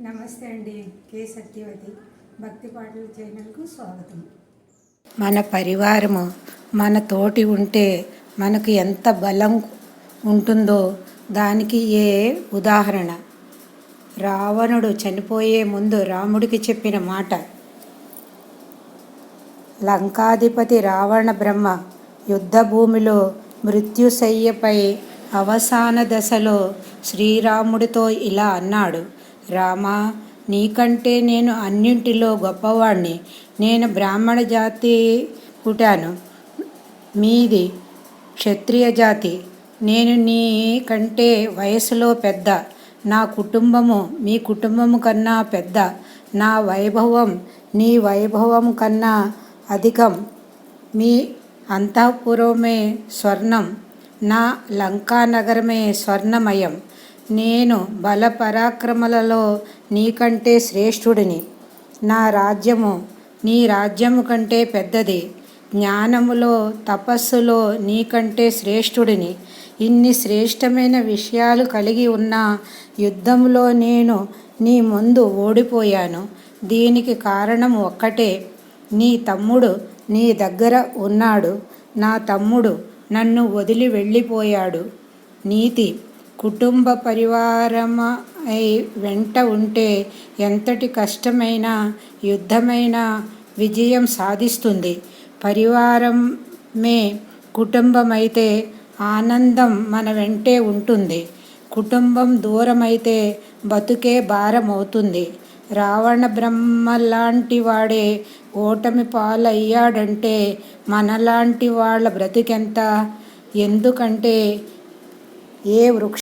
నమస్తే అండి కే సత్యవతి. భక్తి పాటల ఛానల్కు స్వాగతం. మన పరివారము మన తోటి ఉంటే మనకు ఎంత బలం ఉంటుందో దానికి ఏ ఉదాహరణ? రావణుడు చనిపోయే ముందు రాముడికి చెప్పిన మాట లంకాధిపతి రావణ బ్రహ్మ యుద్ధ భూమిలో మృత్యుశయ్యపై అవసాన దశలో శ్రీరాముడితో ఇలా అన్నాడు రామా నీకంటే నేను అన్నింటిలో గొప్పవాణ్ణి. నేను బ్రాహ్మణ జాతి పుట్టాను. మీది క్షత్రియ జాతి. నేను నీ కంటే వయసులో పెద్ద. నా కుటుంబము మీ కుటుంబము కన్నా పెద్ద. నా వైభవం నీ వైభవం కన్నా అధికం. మీ అంతఃపురమే స్వర్ణం. నా లంకా నగరమే స్వర్ణమయం. నేను బలపరాక్రమలలో నీకంటే శ్రేష్ఠుడిని. నా రాజ్యము నీ రాజ్యము కంటే పెద్దది. జ్ఞానములో తపస్సులో నీకంటే శ్రేష్ఠుడిని. ఇన్ని శ్రేష్టమైన విషయాలు కలిగి ఉన్న యుద్ధంలో నేను నీ ముందు ఓడిపోయాను. దీనికి కారణం ఒక్కటే. నీ తమ్ముడు నీ దగ్గర ఉన్నాడు. నా తమ్ముడు నన్ను వదిలి వెళ్ళిపోయాడు. నీతి కుటుంబ పరివారమై వెంట ఉంటే ఎంతటి కష్టమైన యుద్ధమైన విజయం సాధిస్తుంది. పరివారమే కుటుంబమైతే ఆనందం మన వెంటే ఉంటుంది. కుటుంబం దూరమైతే బతుకే భారం అవుతుంది రావణ బ్రహ్మ లాంటి వాడే ఓటమి పాలయ్యాడంటే మనలాంటి వాళ్ళ బ్రతికెంత? ఎందుకంటే ఏ వృక్ష